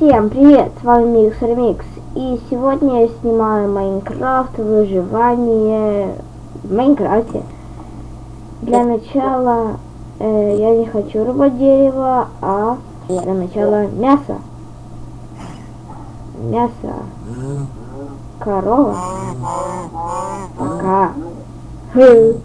Всем привет, с вами Микс Ремикс, и сегодня я снимаю Майнкрафт, выживание в Майнкрафте. Для начала э, я не хочу рубать дерево, а для начала мясо. Мясо. Корова. Пока. Хы.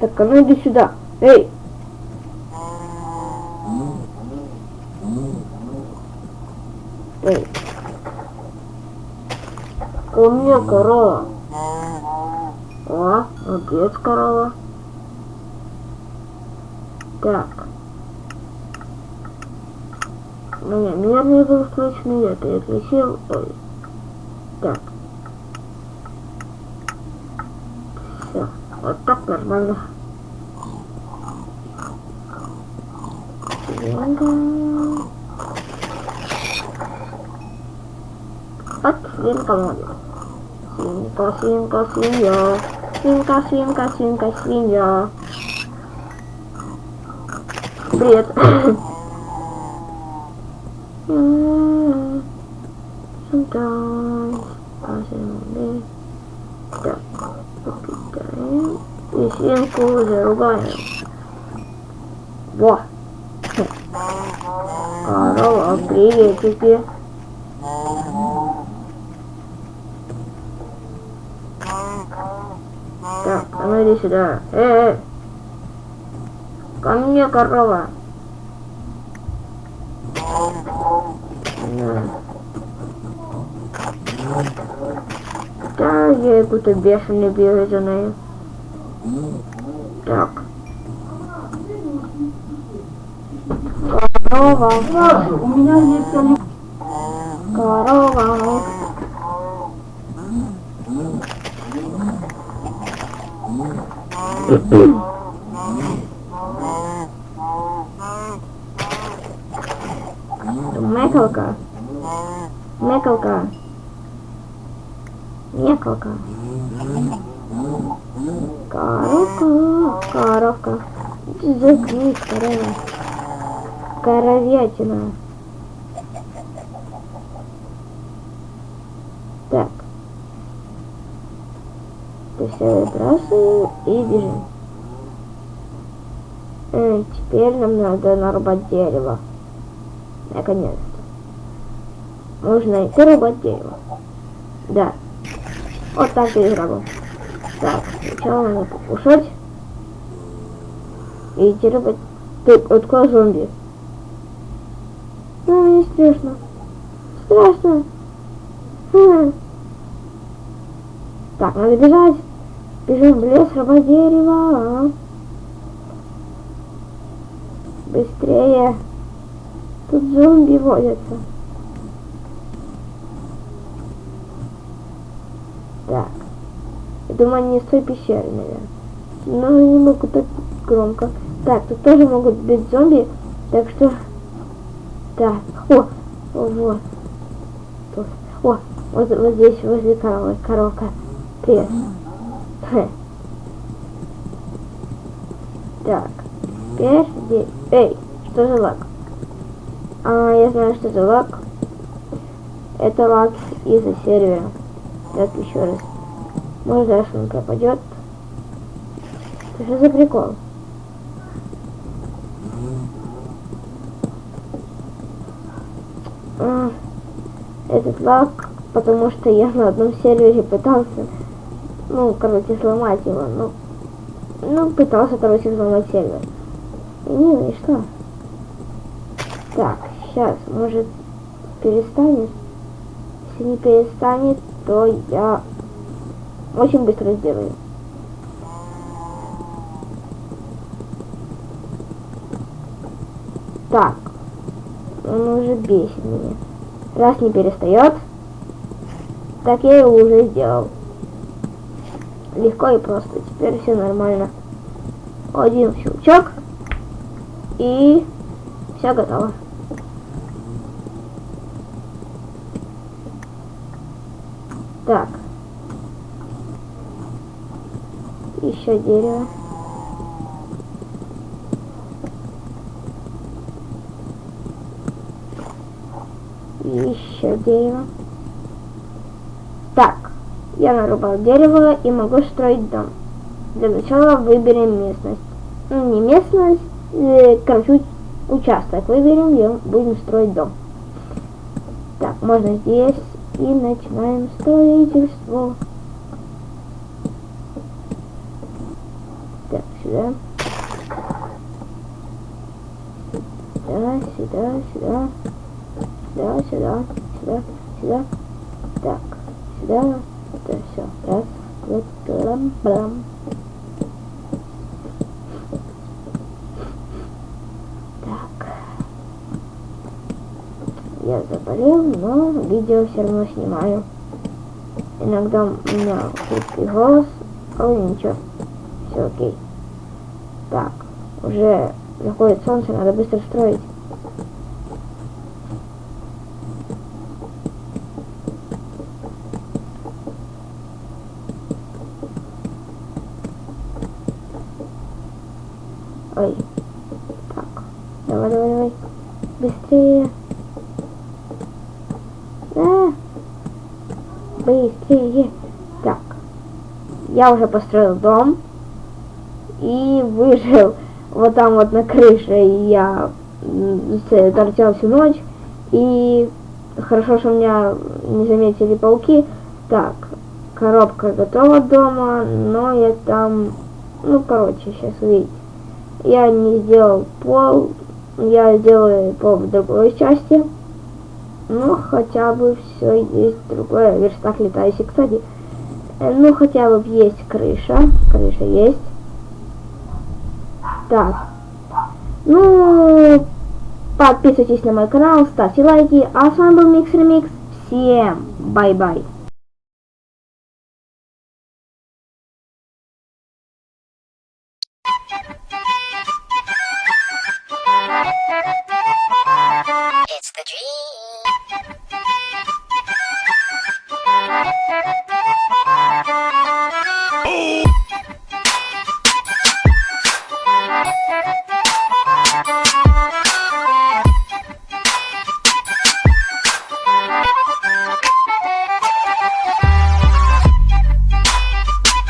Так, а ну иди сюда. Эй! Эй. У меня корова. О, молодец, корова. Так. У меня не был включен, я переключил. Ой. Так. Все. Вот так нормально. Свинка. Вот свинка молодец. Свинка, свинка, свинья. Свинка, свинка, свинка, свинья. Привет. Sometimes I say Так, покидаем. И свинку заругаем. Во! Корова, приветики. Так, а ну иди сюда. Эй, эй. Ко мне, корова. Да, я какой-то бешеный бегаю за нею. Так. Корова. У меня есть они... Корова. Мекалка. Мекалка. Мекалка. Коровка. Коровка. Заткнись, корова. Коровятина. Так. Это все выбрасываем и бежим. Э, теперь нам надо нарубать дерево. Наконец-то. Можно идти рубать дерево. Да. Вот так и работаю. Так, сначала надо покушать. И рубать. Так, откуда зомби? Ну, мне страшно. Страшно. Хм. Так, надо бежать. Бежим в лес, рубать дерево. Быстрее. Тут зомби водятся. Так. Они из той пещеры, наверное. Но они не могут так громко. Так, тут тоже могут быть зомби. Так что... Так. О! вот. Тут. О! Вот, вот здесь, возле коровы. Коровка. Привет. Хе. Так. Теперь здесь. Эй! Что за лак? А, я знаю, что это лак. Это лак из-за сервера. Так, еще раз. Дальше он пропадет. Это что за прикол? А, этот лак, потому что я на одном сервере пытался, ну, короче, сломать его. Ну, ну пытался, короче, взломать сервер. И не, что? Так, сейчас, может, перестанет? Если не перестанет, то я очень быстро сделаю. Так, он уже бесит меня. Раз не перестает, так я его уже сделал. Легко и просто. Теперь все нормально. Один щелчок. И все готово. Так. еще дерево. Еще дерево. Так, я нарубал дерево и могу строить дом. Для начала выберем местность. Ну, не местность, э, короче, участок. Выберем, где будем строить дом. Так, можно здесь. И начинаем строительство. Сюда. Сюда, сюда, сюда. Сюда, сюда, сюда, сюда. Так, сюда. Это все. Раз, вот, блам, блам. Так. Я заболел, но видео все равно снимаю. Иногда у меня хриплый голос, але ничего. Все окей. Так, уже заходит солнце, надо быстро строить. Ой. Так. Давай, давай, давай. Быстрее. А. Быстрее. Так. Я уже построил дом. И выжил вот там вот на крыше. Я торчал всю ночь. И хорошо, что меня не заметили пауки. Так, коробка готова дома, но я там, ну, короче, сейчас увидите. Я не сделал пол, я сделаю пол в другой части. Ну, хотя бы все есть другое. Верстак летающий, кстати. Э, Ну, хотя бы есть крыша. Крыша есть. Так. Ну, подписывайтесь на мой канал, ставьте лайки. А с вами был Микс Ремикс. Всем бай-бай. It's the dream.